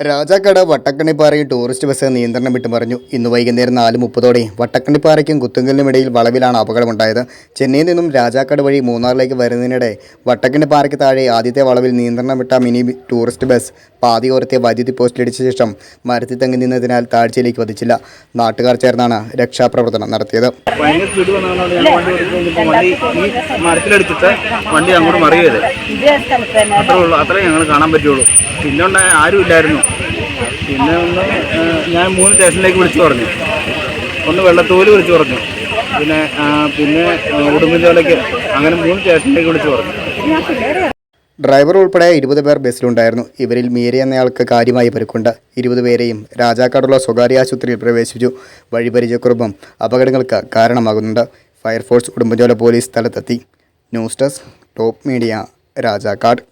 Rajakkad വട്ടക്കണ്ണിപ്പാറയിൽ tourist bus നിയന്ത്രണം വിട്ടു പറഞ്ഞു ഇന്ന് വൈകുന്നേരം നാല് മുപ്പതോടെ വട്ടക്കണ്ണിപ്പാറയ്ക്കും കുത്തുങ്കലിനും ഇടയിൽ വളവിലാണ് അപകടമുണ്ടായത്. ചെന്നൈയിൽ നിന്നും രാജാക്കാട് വഴി മൂന്നാറിലേക്ക് വരുന്നതിനിടെ വട്ടക്കണ്ണിപ്പാറയ്ക്ക് താഴെ ആദ്യത്തെ വളവിൽ നിയന്ത്രണം വിട്ട മിനി ടൂറിസ്റ്റ് ബസ് പാതിയോരത്തെ വൈദ്യുതി പോസ്റ്റിലിടിച്ച ശേഷം മരത്തിൽ തങ്ങി നിന്നതിനാൽ താഴ്ചയിലേക്ക് വധിച്ചില്ല. നാട്ടുകാർ ചേർന്നാണ് രക്ഷാപ്രവർത്തനം നടത്തിയത്. വണ്ടി അങ്ങോട്ട് മറിയത്. അത്രേ ഉള്ളൂ. അത്രേ ഞങ്ങൾ കാണാൻ പറ്റുള്ളൂ. പിന്നെ ഉണ്ടായ ആരും ഇല്ലായിരുന്നു പിന്നെ ഒന്ന് ഞാൻ മൂന്ന് സ്റ്റേഷനിലേക്ക് വിളിച്ചു പറഞ്ഞു. ഒന്ന് വെള്ളത്തോൽ വിളിച്ചു പറഞ്ഞു. പിന്നെ പിന്നെ ഉടുമ്പൻചോലയ്ക്ക് അങ്ങനെ മൂന്ന് സ്റ്റേഷനിലേക്ക് വിളിച്ചു പറഞ്ഞു. ഡ്രൈവർ ഉൾപ്പെടെ ഇരുപത് പേർ ബസ്സിലുണ്ടായിരുന്നു. ഇവരിൽ മീര എന്നയാൾക്ക് കാര്യമായി പരുക്കുണ്ട്. ഇരുപത് പേരെയും രാജാക്കാടുള്ള സ്വകാര്യ ആശുപത്രിയിൽ പ്രവേശിച്ചു വഴിപരിചയക്കുറവും അപകടങ്ങൾക്ക് കാരണമാകുന്നുണ്ട്. ഫയർഫോഴ്സ് ഉടുമ്പൻചോല പോലീസ് സ്ഥലത്തെത്തി. News desk top media Rajakkad.